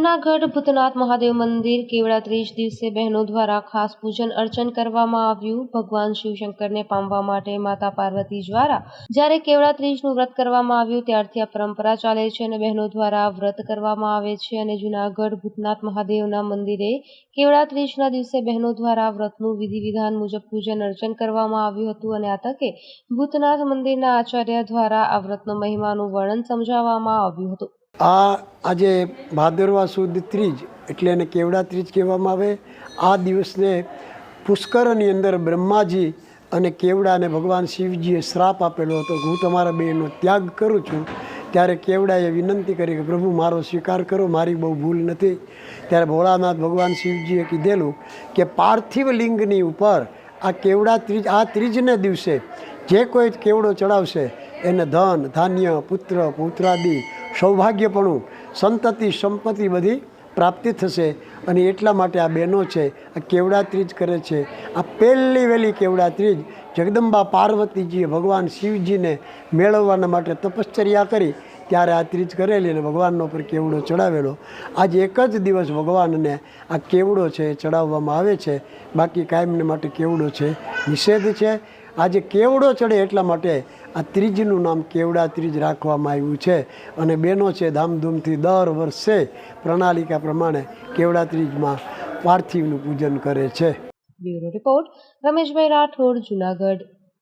જૂનાગઢ ભૂતનાથ મહાદેવ મંદિર કેવડા ત્રીસ દિવસે બહેનો દ્વારા ખાસ પૂજન અર્ચન કરવામાં આવ્યું. ભગવાન શિવશંકરને પામવા માટે માતા પાર્વતી દ્વારા જ્યારે કેવડા ત્રીજનું વ્રત કરવામાં આવ્યું ત્યારથી આ પરંપરા ચાલે છે અને બહેનો દ્વારા વ્રત કરવામાં આવે છે અને જૂનાગઢ ભૂતનાથ મહાદેવના મંદિરે કેવડા ત્રીજના દિવસે બહેનો દ્વારા વ્રતનું વિધિ વિધાન મુજબ પૂજન અર્ચન કરવામાં આવ્યું હતું અને આ તકે ભૂતનાથ મંદિરના આચાર્ય દ્વારા આ વ્રતનો મહિમાનું વર્ણન સમજાવવામાં આવ્યું હતું. આ આજે ભાદરવા સુદ ત્રીજ, એટલે એને કેવડા ત્રીજ કહેવામાં આવે. આ દિવસને પુષ્કરની અંદર બ્રહ્માજી અને કેવડાને ભગવાન શિવજીએ શ્રાપ આપેલો હતો હું તમારા બેનો ત્યાગ કરું છું. ત્યારે કેવડાએ વિનંતી કરી કે પ્રભુ મારો સ્વીકાર કરો, મારી બહુ ભૂલ નથી. ત્યારે ભોળાનાથ ભગવાન શિવજીએ કીધેલું કે પાર્થિવ લિંગની ઉપર આ કેવડા ત્રીજ, આ ત્રીજને દિવસે જે કોઈ કેવડો ચડાવશે, એને ધન, ધાન્ય, પુત્ર, પુત્રાદિ સૌભાગ્યપણું, સંતતિ, સંપત્તિ બધી પ્રાપ્તિ થશે. અને એટલા માટે આ બહેનો છે, આ કેવડા જ કરે છે. આ પહેલી વહેલી કેવડા જ જગદંબા પાર્વતીજીએ ભગવાન શિવજીને મેળવવાના માટે તપશ્ચર્યા કરી, ત્યારે આ ત્રીજ કરેલી અને ભગવાનનો પર કેવડો ચડાવેલો. આજે એક જ દિવસ ભગવાનને આ કેવડો છે એ ચડાવવામાં આવે છે. બાકી કાયમને માટે કેવડો છે? નિષેધ છે. આજે કેવડો ચડે એટલા માટે આ ત્રીજનું નામ કેવડા ત્રીજ રાખવામાં આવ્યું છે. અને બહેનો છે ધામધૂમથી દર વર્ષે પ્રણાલિકા પ્રમાણે કેવડા ત્રીજમાં પાર્થિવનું પૂજન કરે છે. Bureau report, Rameshbhai Rathod, Junagadh.